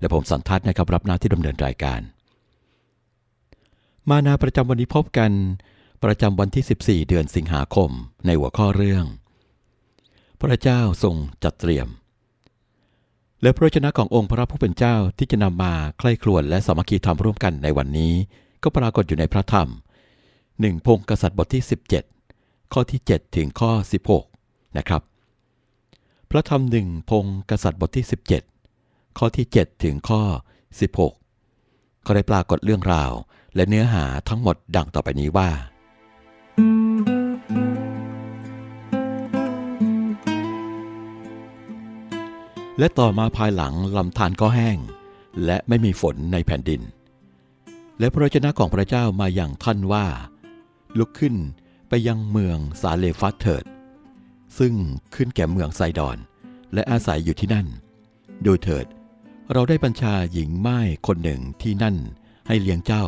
และผมสันทัศน์นะครับรับหน้าที่ดำเนินรายการ มานาประจำวันนี้พบกัน ประจำวันที่ 14 เดือนสิงหาคม ในหัวข้อเรื่อง พระเจ้าทรงจัดเตรียม และพระวจนะขององค์พระผู้เป็นเจ้าที่จะนำมาใคร่ครวญและสามัคคีธรรมร่วมกันในวันนี้ ก็ปรากฏอยู่ในพระธรรมหนึ่งพงศ์กษัตริย์บทที่ 17 ข้อที่ 7 ถึงข้อ 16 นะครับ พระธรรมหนึ่งพงศ์กษัตริย์บทที่17 ข้อที่ 7 ถึงข้อ 16 ก็ได้ปรากฏเรื่องราวและเนื้อหาทั้งหมดดังต่อไปนี้ว่า และต่อมาภายหลังลำธารก็แห้ง และไม่มีฝนในแผ่นดิน และพระวจนะของพระเจ้ามาอย่างท่านว่า ลุกขึ้นไปยังเมืองสาเลฟัสเถิด ซึ่งขึ้นแก่เมืองไซดอน และอาศัยอยู่ที่นั่น โดยเถิด เราได้บัญชาหญิงไม้คนหนึ่งที่นั่นให้เลี้ยงเจ้า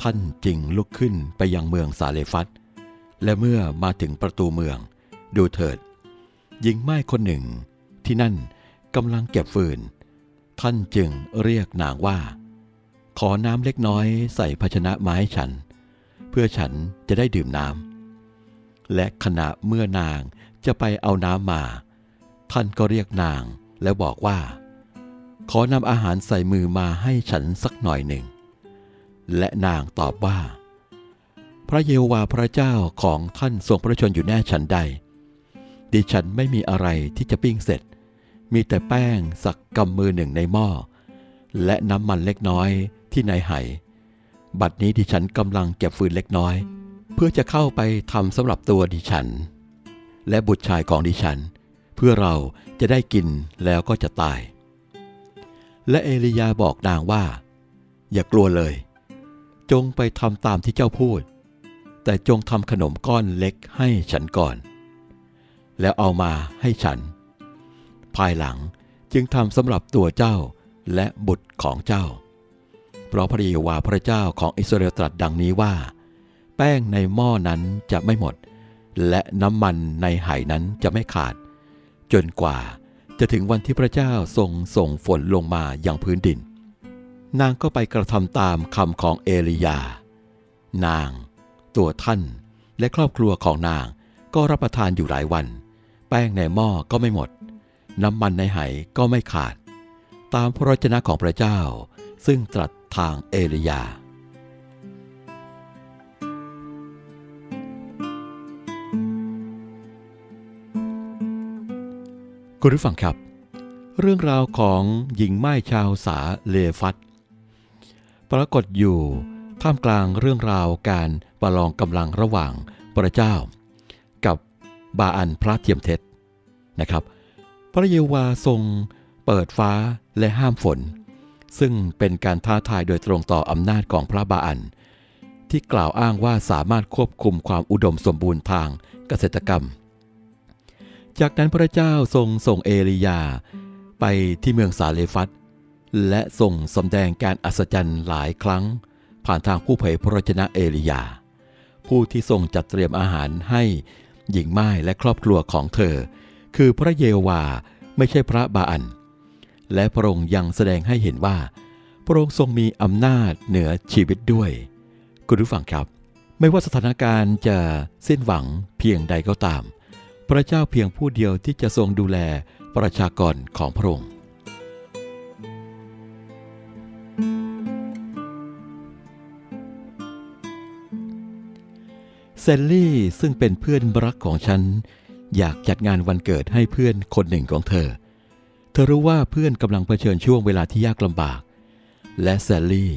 ท่านจึงลุกขึ้นไปยังเมืองสาเลฟัสและเมื่อมาถึงประตูเมือง ดูเถิด หญิงไม้คนหนึ่งที่นั่นกำลังเก็บฟืน ท่านจึงเรียกนางว่า ขอน้ำเล็กน้อยใส่ภาชนะไม้ฉัน เพื่อฉันจะได้ดื่มน้ำและขณะเมื่อนางจะไปเอาน้ำมา ท่านก็เรียกนางแล้วบอกว่า ขอนำอาหารใส่มือมาให้ฉันสักหน่อยหนึ่ง และนางตอบว่า พระเยโฮวาห์พระเจ้าของท่านทรงพระชนอยู่แน่ฉันใด ดิฉันไม่มีอะไรที่จะปิ้งเสร็จ มีแต่แป้งสักกำมือหนึ่งในหม้อ และน้ำมันเล็กน้อยที่ในไห บัดนี้ดิฉันกำลังเก็บฟืนเล็กน้อย เพื่อจะเข้าไปทำสำหรับตัวดิฉัน และบุตรชายของดิฉัน เพื่อเราจะได้กินแล้วก็จะตาย และเอลียาบอกนางว่า อย่ากลัวเลย จงไปทำตามที่เจ้าพูด แต่จงทำขนมก้อนเล็กให้ฉันก่อน แล้วเอามาให้ฉัน ภายหลังจึงทำสำหรับตัวเจ้าและบุตรของเจ้า เพราะพระเยวาห์พระเจ้าของอิสราเอลตรัสดังนี้ว่า แป้งในหม้อนั้นจะไม่หมด และน้ำมันในไหนั้นจะไม่ขาด จนกว่า จะถึงวันที่พระเจ้าทรงส่งฝนลงมาอย่างพื้นดิน นางก็ไปกระทำตามคำของเอลียา นาง ตัวท่าน และครอบครัวของนางก็รับประทานอยู่หลายวัน แป้งในหม้อก็ไม่หมด น้ำมันในไหก็ไม่ขาด ตามพระวจนะของพระเจ้า ซึ่งตรัสทางเอลียา คุณผู้ฟังครับ เรื่องราวของหญิงไม้ชาวสาเลฟัตปรากฏอยู่ท่ามกลางเรื่องราวการประลองกำลังระหว่างพระเจ้า กับบาอันพระเทียมเท็จนะครับ พระเยโฮวาทรงเปิดฟ้าและห้ามฝน ซึ่งเป็นการท้าทายโดยตรงต่ออำนาจของพระบาอัน ที่กล่าวอ้างว่าสามารถควบคุมความอุดมสมบูรณ์ทางเกษตรกรรม จากนั้นพระเจ้าทรงส่งเอลียา ไปที่เมืองสาเลฟัตและส่งสำแดงการอัศจรรย์หลายครั้ง ผ่านทางผู้เผยพระวจนะเอลียา ผู้ที่ทรงจัดเตรียมอาหารให้หญิงไม้และครอบครัวของเธอ คือพระเยวาไม่ใช่พระบาอัน และพระองค์ยังแสดงให้เห็นว่า พระองค์ทรงมีอำนาจเหนือชีวิตด้วย คุณผู้ฟังครับ ไม่ว่าสถานการณ์จะสิ้นหวังเพียงใดก็ตาม พระเจ้าเพียงผู้เดียวที่จะทรงดูแลประชากรของพระองค์ เซลลี่ซึ่งเป็นเพื่อนรักของฉัน อยากจัดงานวันเกิดให้เพื่อนคนหนึ่งของเธอ เธอรู้ว่าเพื่อนกำลังเผชิญช่วงเวลาที่ยากลำบาก และเซลลี่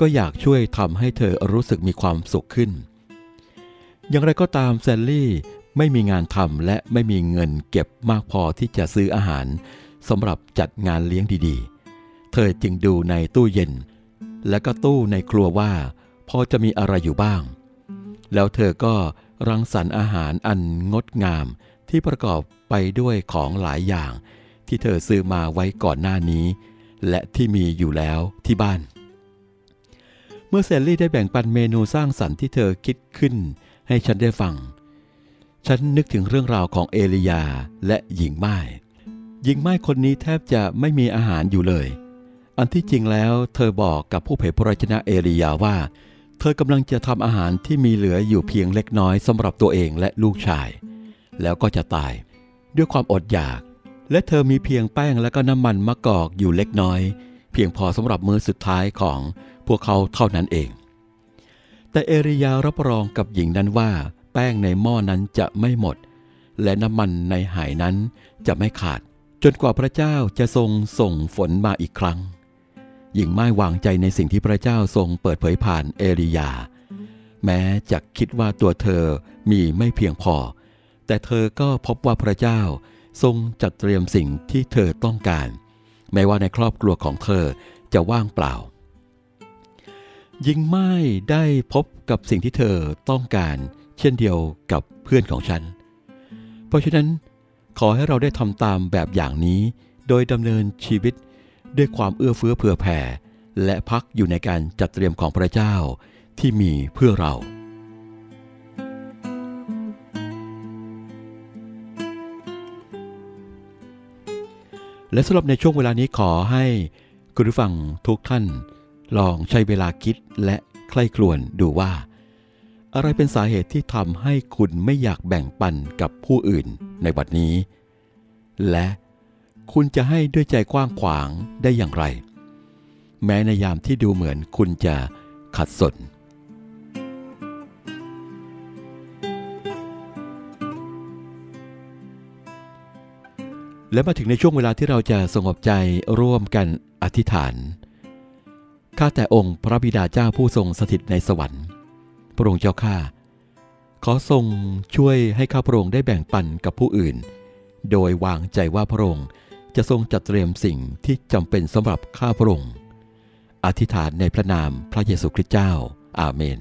ก็อยากช่วยทำให้เธอรู้สึกมีความสุขขึ้น อย่างไรก็ตามเซลลี่ ไม่มีงานทำและไม่มีเงินเก็บมากพอที่จะซื้ออาหารสำหรับจัดงานเลี้ยงดีๆ เธอจึงดูในตู้เย็น และก็ตู้ในครัวว่า พอจะมีอะไรอยู่บ้าง แล้วเธอก็รังสรรค์อาหารอันงดงามที่ประกอบไปด้วยของหลายอย่าง ที่เธอซื้อมาไว้ก่อนหน้านี้ และที่มีอยู่แล้วที่บ้าน เมื่อเซลลี่ได้แบ่งปันเมนูสร้างสรรค์ที่เธอคิดขึ้น ให้ฉันได้ฟัง ฉันนึกถึงเรื่องราวของเอลียาและหญิงไม้หญิงไม้คนนี้แทบจะไม่มีอาหารอยู่เลย อันที่จริงแล้วเธอบอกกับผู้เผยพระวจนะเอลียาว่า เธอกำลังจะทำอาหารที่มีเหลืออยู่เพียงเล็กน้อยสำหรับตัวเองและลูกชาย แล้วก็จะตาย ด้วยความอดอยาก และเธอมีเพียงแป้งและก็น้ำมันมะกอกอยู่เล็กน้อย เพียงพอสำหรับมื้อสุดท้ายของพวกเขาเท่านั้นเอง แต่เอริยารับรองกับหญิงนั้นว่า แป้งในหม้อนั้นจะไม่หมด และน้ำมันในไหายนั้นจะไม่ขาด จนกว่าพระเจ้าจะทรงส่งฝนมาอีกครั้ง หญิงไม่วางใจในสิ่งที่พระเจ้าทรงเปิดเผยผ่านเอริยา แม้จะคิดว่าตัวเธอมีไม่เพียงพอ แต่เธอก็พบว่าพระเจ้าทรงจัดเตรียมสิ่งที่เธอต้องการ แม้ว่าในครอบครัวของเธอจะว่างเปล่าหญิงไม้ได้พบกับสิ่งที่เธอต้องการ เช่นเดียวกับเพื่อนของฉัน เพราะฉะนั้นขอให้เราได้ทำตามแบบอย่างนี้ โดยดำเนินชีวิตด้วยความเอื้อเฟื้อเผื่อแผ่ และพักอยู่ในการจัดเตรียมของพระเจ้าที่มีเพื่อเรา และสำหรับในช่วงเวลานี้ขอให้คุณผู้ฟังทุกท่าน ลองใช้เวลาคิดและใคร่ครวญดูว่า อะไรเป็นสาเหตุที่ทำให้คุณไม่อยากแบ่งปันกับผู้อื่นในบัดนี้ และคุณจะให้ด้วยใจกว้างขวางได้อย่างไร แม้ในยามที่ดูเหมือนคุณจะขัดสน และมาถึงในช่วงเวลาที่เราจะสงบใจร่วมกันอธิษฐาน ข้าแต่องค์พระบิดาเจ้าผู้ทรงสถิตในสวรรค์ พระองค์เจ้าข้าขอทรงช่วยให้ข้าพระองค์ได้แบ่งปันกับผู้อื่น โดยวางใจว่าพระองค์จะทรงจัดเตรียมสิ่งที่จำเป็นสำหรับข้าพระองค์ อธิษฐานในพระนามพระเยซูคริสต์เจ้า อาเมน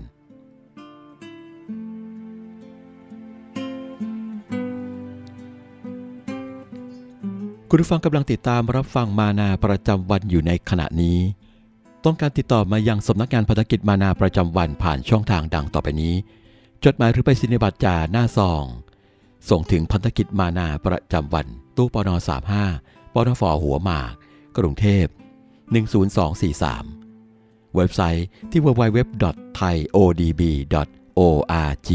คุณผู้ฟังกำลังติดตามรับฟังมานาประจำวันอยู่ในขณะนี้ ต้องการติดต่อมายังสำนักงานพันธกิจมานาประจำวันผ่านช่องทางดังต่อไปนี้ จดหมายหรือไปสินิบัตรจ่าหน้าซอง ส่งถึงพันธกิจมานาประจำวัน ตู้ปน35ปนฟหัวหมาก กรุงเทพ 10243 เว็บไซต์ที่ www.thaiodb.org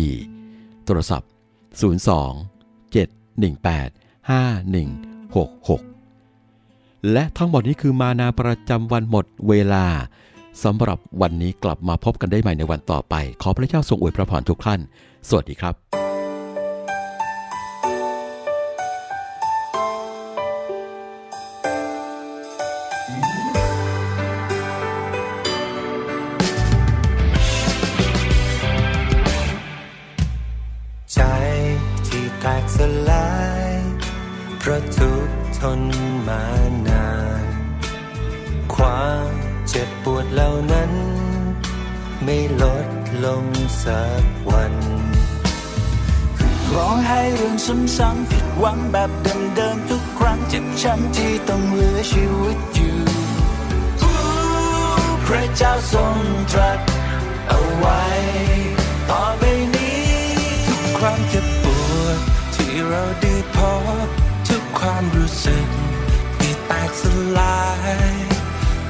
โทรศัพท์ 02 718 5166 และทั้งหมดนี้คือมานาประจำวันหมดเวลาสำหรับวันนี้กลับมาพบกันได้ใหม่ในวันต่อไป ขอพระเจ้าทรงอวยพระพรทุกท่าน สวัสดีครับ ไม่ลดลงสักวันร้องไห้เรื่องซ้ำๆผิดหวังแบบเดิมๆทุกครั้งเจ็บช้ำที่ต้องเหลือชีวิตอยู่พระเจ้าทรงตรัสเอาไว้ ต่อไปนี้ ทุกความเจ็บปวดที่เราได้พบทุกความรู้สึกที่แตกสลาย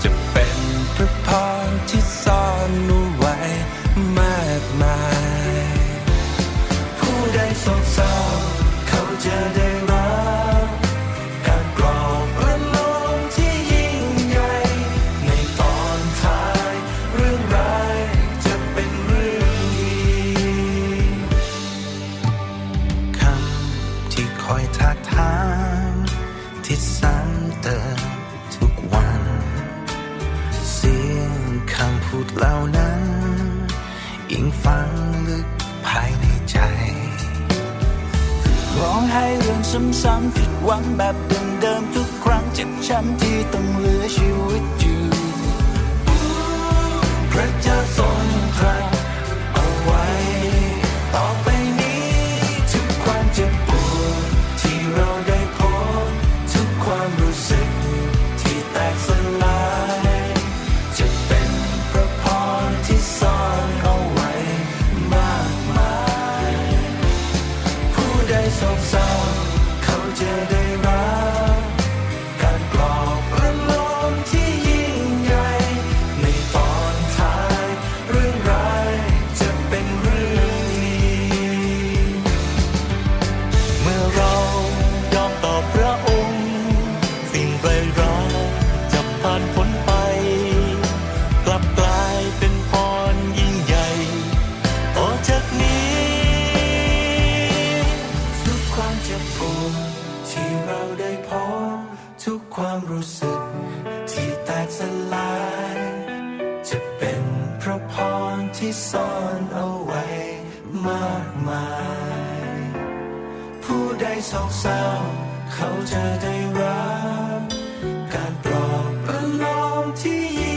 จะเป็นพระพรที่ซ่อน ที่ซ้ำเติมทุกวัน เสียงคำพูดเหล่านั้นยิ่งฟังลึกภายในใจร้องไห้เรื่องซ้ำๆผิดหวังแบบเดิมๆทุกครั้งเจ็บช้ำที่ต้องเหลือชีวิตอยู่อู้ จะได้รับการปลอบประโลมที่